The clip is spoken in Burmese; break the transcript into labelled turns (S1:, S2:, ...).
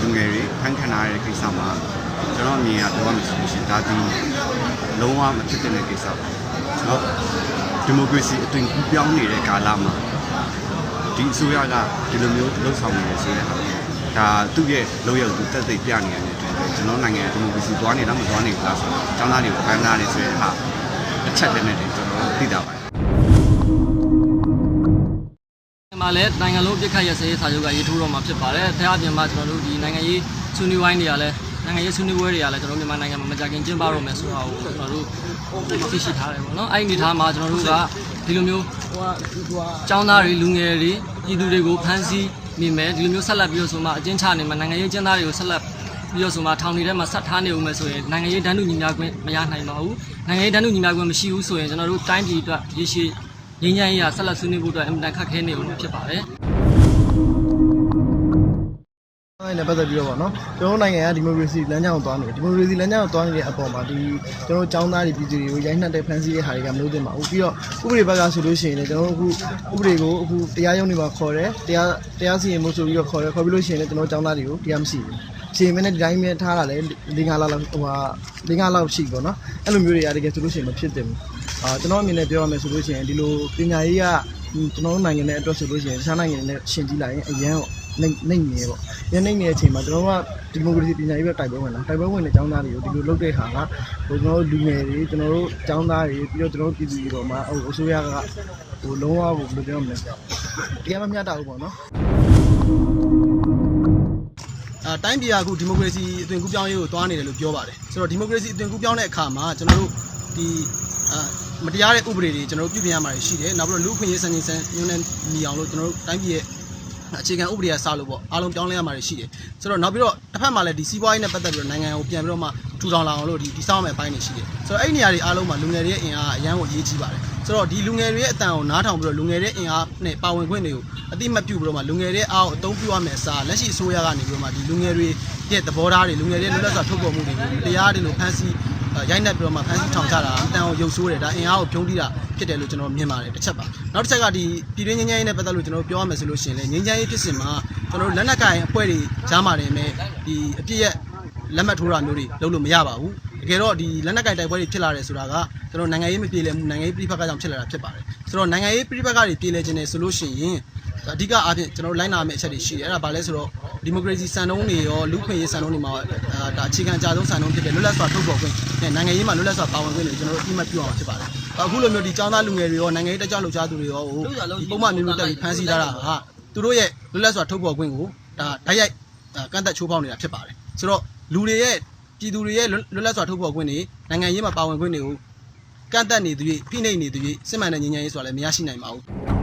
S1: လူငယ်တွေဖန်ခံရတဲ့ကိစ္စမှာကျွန်တော်အမြင်ကပြောရမယ်ဆိုလို့ရှိရင်ဒါဒီလုံးဝမဖြစ်တဲ့ကိစ္စပါကျွန်တော်ဒီမိုကရေစီအသွင်ကူးပြောင်းနေတဲ့ကာလမှာဒီအစိုးရကဒီလိုမျိုးလှုပ်ဆောင်နေတယ်ဆိုတဲ့ဟာဒါသူ့ရဲ့လုပ်ရသူတက်သိပြနေရတဲ့အတွက်ကျွန်တော်နိုင်ငံဒီမိုကရေစီသွားနေလားမသွားနေဘူးလားဆိုတော့ចောင်းသားတွေကိုဖန်ကားနေဆိုတဲ့ဟာအချက်တည်းနဲ့ကျွန်တော်သိတာပါ
S2: လည်းနိုင်ငံလုံးပြစ်ခတ်ရစရေးစာချုပ်ကရေးထိုးတော့မှာဖြစ်ပါတယ်။ဒါအပြင်မှာကျွန်တော်တို့ဒီနိုင်ငံရေးဆွေးနွေးဝိုင်းတွေကလည်းနိုင်ငံရေးဆွေးနွေးပွဲတွေကလည်းကျွန်တော်တို့မြန်မာနိုင်ငံမှာမကြခင်ကျင်းပတော့မယ်ဆိုတာကိုကျွန်တော်တို့သိရှိထားတယ်ပေါ့နော်။အဲ့ဒီအနေထားမှာကျွန်တော်တို့ကဒီလိုမျိုးဟိုဟိုចောင်းသားတွေလူငယ်တွေပြည်သူတွေကိုဖမ်းဆီးနေမယ်ဒီလိုမျိုးဆက်လက်ပြီးတော့ဆိုမှအကျဉ်းချနေမှာနိုင်ငံရေးကျင်းသားတွေကိုဆက်လက်ပြီးတော့ဆိုမှထောင်နေထဲမှာဆက်ထားနေဦးမယ်ဆိုရင်နိုင်ငံရေးတန်းတူညီမျှခွင့်မရနိုင်ပါဘူး။နိုင်ငံရေးတန်းတူညီမျှခွင့်မရှိဘူးဆိုရင်ကျွန်တော်တို့တိုင်းပြည်အတွက်ရရှိ ငြိမ်းချမ်းရေးရဆက်လက်ဆွေးနွေးဖို့အတွက်အင်မတန်ခက်ခဲနေဦးမှာဖြစ်ပါတယ်။
S3: အဲ့နဲ့ပတ်သက်ပြီးတော့ဗောနော်ကျွန်တော်တို့နိုင်ငံကဒီမိုကရေစီလမ်းကြောင်းကိုသွားနေတယ်ဒီမိုကရေစီလမ်းကြောင်းကိုသွားနေတဲ့အပေါ်မှာဒီကျွန်တော်တို့ចောင်းသားတွေပြည်သူတွေကိုရိုက်နှက်တဲ့ဖန်ဆီးတဲ့ဟာတွေကမလုပ်သင့်ပါဘူးပြီးတော့ဥပဒေဘက်ကဆိုလို့ရှိရင်လည်းကျွန်တော်တို့အခုဥပဒေကိုအခုတရားရုံးတွေမှာခေါ်တယ်တရားတရားစီရင်မှုဆိုပြီးတော့ခေါ်တယ်ခေါ်ပြီးလို့ရှိရင်လည်းကျွန်တော်တို့ចောင်းသားတွေကိုတရားမရှိဘူး စီရင်မနဲ့ဒီတိုင်းပဲထားတာလည်း၄၅လောက်ဟိုဟာ၄၅လောက်ရှိပေါ့နော်အဲ့လိုမျိုးတွေကတကယ်ဆိုလို့ရှိရင်မဖြစ်သင့်ဘူးအာကျွန်တော်အမြင်နဲ့ပြောရမယ်ဆိုလို့ရှိရင်ဒီလိုပညာရေးကကျွန်တော်တို့နိုင်ငံနဲ့အတွက်ဆိုလို့ရှိရင်တခြားနိုင်ငံတွေနဲ့ရှင်ကြည့်လိုက်ရင်အရန်နှိမ့်နှိမ့်နေပေါ့ရန်နှိမ့်နေတဲ့အချိန်မှာကျွန်တော်တို့ကဒီမိုကရေစီပညာရေးပဲတိုက်ပွဲဝင်လာတိုက်ပွဲဝင်တဲ့ចောင်းသားတွေကိုဒီလိုလုပ်တဲ့ဟာကဟိုကျွန်တော်တို့လူငယ်တွေကျွန်တော်တို့ចောင်းသားတွေပြီးတော့ကျွန်တော်တို့ပြည်သူတွေပေါ်မှာဟိုအစိုးရကဟိုလုံးဝကိုဘယ်လိုပြောမလဲတရားမမျှတဘူးပေါ့နော်
S4: အဲတိုင်းပြည်ကအခုဒီမိုကရေစီအသွင်ကူးပြောင်းရေးကိုသွားနေတယ်လို့ပြောပါတယ်ဆိုတော့ဒီမိုကရေစီအသွင်ကူးပြောင်းတဲ့အခါမှာကျွန်တော်တို့ဒီအာမတရားတဲ့ဥပဒေတွေကျွန်တော်တို့ပြုပြင်ရမှာရှိတယ်နောက်ပြီးတော့လူ့အခွင့်အရေးစံချိန်စံညွှန်းနဲ့ညီအောင်လို့ကျွန်တော်တို့တိုင်းပြည်ရဲ့အခြေခံဥပဒေကစလို့ပေါ့အားလုံးပြောင်းလဲရမှာရှိတယ်ဆိုတော့နောက်ပြီးတော့တစ်ဖက်မှာလည်းဒီစီးပွားရေးနဲ့ပတ်သက်ပြီးတော့နိုင်ငံကိုပြန်ပြီးတော့မှထူထောင်လာအောင်လို့ဒီဒီစောင်းမဲ့အပိုင်းတွေရှိတယ်ဆိုတော့အဲ့ဒီနေရာတွေအားလုံးမှာလူငယ်တွေရဲ့အင်အားအရန်ကိုအရေးကြီးပါတယ် ဆိုတော့ဒီလူငယ်တွေရဲ့အတန်ကိုနားထောင်ပြီးတော့လူငယ်တွေအင်အားနဲ့ပါဝင်ခွင့်တွေကိုအတိမပြုပြီးတော့မှလူငယ်တွေအားကိုအသုံးပြုရမယ်အစားလက်ရှိအစိုးရကနေပြီးတော့မှဒီလူငယ်တွေရဲ့သဘောထားတွေလူငယ်တွေလွတ်လပ်စွာထုတ်ပေါ်မှုတွေကိုတရားတွေလိုဖန်ဆီးရိုက်နှက်ပြီးတော့မှဖန်ဆီးထောင်ချတာအတန်ကိုရုပ်ဆိုးတယ်ဒါအင်အားကိုဖြုံးတိတာဖြစ်တယ်လို့ကျွန်တော်မြင်ပါတယ်တစ်ချက်ပါနောက်တစ်ချက်ကဒီပြည်တွင်းငင်းငင်းရေးနဲ့ပတ်သက်လို့ကျွန်တော်ပြောရမယ်ဆိုလို့ရှိရင်လည်းငင်းငင်းရေးဖြစ်စဉ်မှာကျွန်တော်လက်နက်ကိုင်အဖွဲ့တွေကြားမှာနေမယ်ဒီအပြည့်ရဲ့လက်မှတ်ထိုးတာမျိုးတွေလုပ်လို့မရပါဘူး ကယ်တော့ဒီလက်နက်ကင်တိုက်ပွဲတွေဖြစ်လာတယ်ဆိုတာကကျွန်တော်နိုင်ငံရေးမပြေလည်မှုနိုင်ငံရေးပြိပက္ခကြောင့်ဖြစ်လာတာဖြစ်ပါတယ်ဆိုတော့နိုင်ငံရေးပြိပက္ခတွေပြေလည်ခြင်းနဲ့ဆိုလို့ရှိရင်အဓိကအားဖြင့်ကျွန်တော်တို့လိုင်းနာမယ့်အချက်တွေရှိတယ်အဲ့ဒါဘာလဲဆိုတော့ဒီမိုကရေစီစံနှုန်းတွေရောလူ့ခွင့်ရေးစံနှုန်းတွေမှာအာဒါအခြေခံအကြဆုံးစံနှုန်းဖြစ်တဲ့လွတ်လပ်စွာထုတ်ဖော်ခွင့်နဲ့နိုင်ငံရေးမှာလွတ်လပ်စွာပါဝင်ခွင့်တွေကျွန်တော်တို့အတိအမှတ်ပြုအောင်ဖြစ်ပါတယ်အခုလိုမျိုးဒီចောင်းသားလူငယ်တွေရောနိုင်ငံရေးတက်ကြွလှုပ်ရှားသူတွေရောဟိုဒီပုံမှန်မျိုးမျိုးတက်ပြီးဖမ်းဆီးထားတာဟာသူတို့ရဲ့လွတ်လပ်စွာထုတ်ဖော်ခွင့်ကိုဒါဓာတ်ရိုက်ကန့်သက်ချိုးဖောက်နေတာဖြစ်ပါတယ်ဆိုတော့လူတွေရဲ့ ပြည်သူတွေရဲ့လွတ်လပ်စွာထုတ်ဖော်ခွင့်တွေနိုင်ငံရေးမှာပါဝင်ခွင့်တွေကိုကန့်သက်နေသူတွေဖိနှိပ်နေသူတွေစစ်မှန်တဲ့ငြိမ်းချမ်းရေးဆိုတာလည်းမရရှိနိုင်ပါဘူး